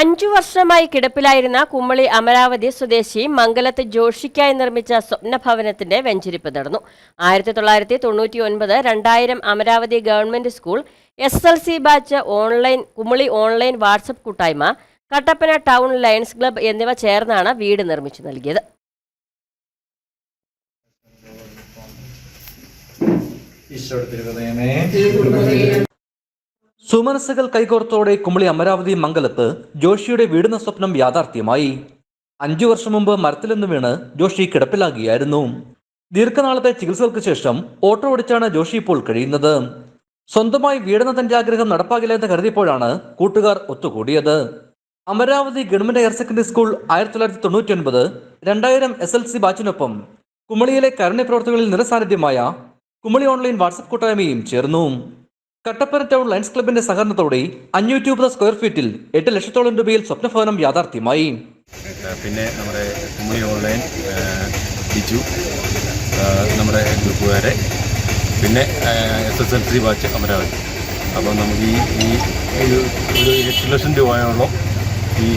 അഞ്ചു വർഷമായി കിടപ്പിലായിരുന്ന കുമ്മളി അമരാവതി സ്വദേശി മംഗലത്ത് ജോഷിക്കായി നിർമ്മിച്ച സ്വപ്നഭവനത്തിന്റെ വെഞ്ചരിപ്പ് നടന്നു. ആയിരത്തി തൊള്ളായിരത്തി തൊണ്ണൂറ്റി ഒൻപത് രണ്ടായിരം Amaravathi government school S L C batch online Kumily online WhatsApp കൂട്ടായ്മ കട്ടപ്പന ടൗൺ ലയൺസ് ക്ലബ്ബ് എന്നിവ ചേർന്നാണ് വീട് നിർമ്മിച്ചു നൽകിയത്. ഈശോയുടെ തിരുഹൃദയമേ. സുമനസ്സുകൾ കൈകോർത്തോടെ കുമളി അമരാവതി മംഗലത്ത് ജോഷിയുടെ വീടുന്ന സ്വപ്നം യാഥാർത്ഥ്യമായി. അഞ്ചു വർഷം മുമ്പ് മരത്തിൽ നിന്ന് വീണ് ജോഷി കിടപ്പിലാകുകയായിരുന്നു. ദീർഘനാളത്തെ ചികിത്സകൾക്ക് ശേഷം ഓട്ടോ ഓടിച്ചാണ് ജോഷി ഇപ്പോൾ കഴിയുന്നത്. സ്വന്തമായി വീടുന്ന തന്റെ ആഗ്രഹം നടപ്പാകില്ലെന്ന് കരുതിയപ്പോഴാണ് കൂട്ടുകാർ ഒത്തുകൂടിയത്. Amaravathi government higher secondary school ആയിരത്തി തൊള്ളായിരത്തി തൊണ്ണൂറ്റി ഒൻപത് രണ്ടായിരം എസ് എൽ സി ബാച്ചിനൊപ്പം കുമളിയിലെ കരുണ്യ പ്രവർത്തകളിൽ നിരസാന്നിധ്യമായ കുമളി ഓൺലൈൻ വാട്സപ്പ് കൂട്ടായ്മയും ചേർന്നു. കട്ടപ്പന ടൗൺ ലയൺസ് ക്ലബിന്റെ സഹകരണത്തോടെ അഞ്ഞൂറ്റി മുപ്പത് സ്ക്വയർ ഫീറ്റിൽ എട്ട് ലക്ഷത്തോളം രൂപയിൽ സ്വപ്നഭവനം യാഥാർത്ഥ്യമായി. പിന്നെ നമ്മുടെ കുമ്മളി ഓൺലൈൻ ബിജു നമ്മുടെ ഗ്രൂപ്പുകാരെ പിന്നെ S S L C batch Amaravathi. അപ്പോൾ നമുക്ക് ഈ ഈ ഒരു എട്ട് ലക്ഷം രൂപയോളം ഈ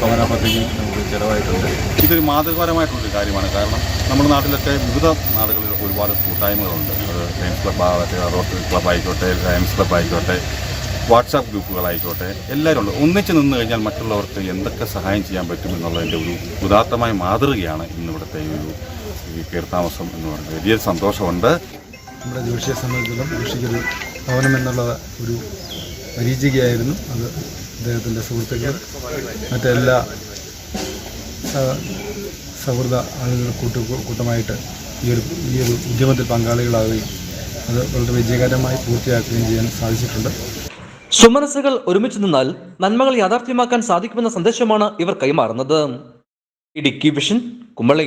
ഭവന പദ്ധതി ചിലവായിട്ടുണ്ട്. ഇതൊരു മാതൃകാപരമായിട്ടുള്ളൊരു കാര്യമാണ്. കാരണം നമ്മുടെ നാട്ടിലൊക്കെ വിവിധ നാടുകളിൽ ഒരുപാട് കൂട്ടായ്മകളുണ്ട്. ലയൻസ് ക്ലബ് ആവട്ടെ റോട്ടറി ക്ലബ് ആയിക്കോട്ടെ ലയൻസ് ക്ലബ് ആയിക്കോട്ടെ വാട്സാപ്പ് ഗ്രൂപ്പുകളായിക്കോട്ടെ എല്ലാവരും ഉണ്ട്. ഒന്നിച്ച് നിന്ന് കഴിഞ്ഞാൽ മറ്റുള്ളവർക്ക് എന്തൊക്കെ സഹായം ചെയ്യാൻ പറ്റും പറ്റുമെന്നുള്ളതിന്റെ ഒരു ഉദാത്തമായ മാതൃകയാണ് ഇന്നിവിടുത്തെ ഈ ഒരു കീർത്താമസം എന്ന് പറയുന്നത്. വലിയൊരു സന്തോഷമുണ്ട്. നമ്മുടെ ജ്യോഷിയെ സംബന്ധിച്ചിടത്തോളം ജ്യോഷിക്കൊരു ഭവനം എന്നുള്ള ഒരു പരീക്ഷയായിരുന്നു അത് അദ്ദേഹത്തിന്റെ സുഹൃത്തുക്കൾ മറ്റെല്ലാ സൗഹൃദ ആളുകൾ കൂട്ടു കൂട്ടമായിട്ട് ഈ ഒരു ഈ ഒരു ഉദ്യമത്തിൽ പങ്കാളികളാവുകയും അത് വളരെ വിജയകരമായി പൂർത്തിയാക്കുകയും ചെയ്യാൻ സാധിച്ചിട്ടുണ്ട്. സുമനസ്സുകൾ ഒരുമിച്ച് നിന്നാൽ നന്മകൾ യാഥാർത്ഥ്യമാക്കാൻ സാധിക്കുമെന്ന സന്ദേശമാണ് ഇവർ കൈമാറുന്നത്. ഇടുക്കി വിഷൻ കുമ്പളി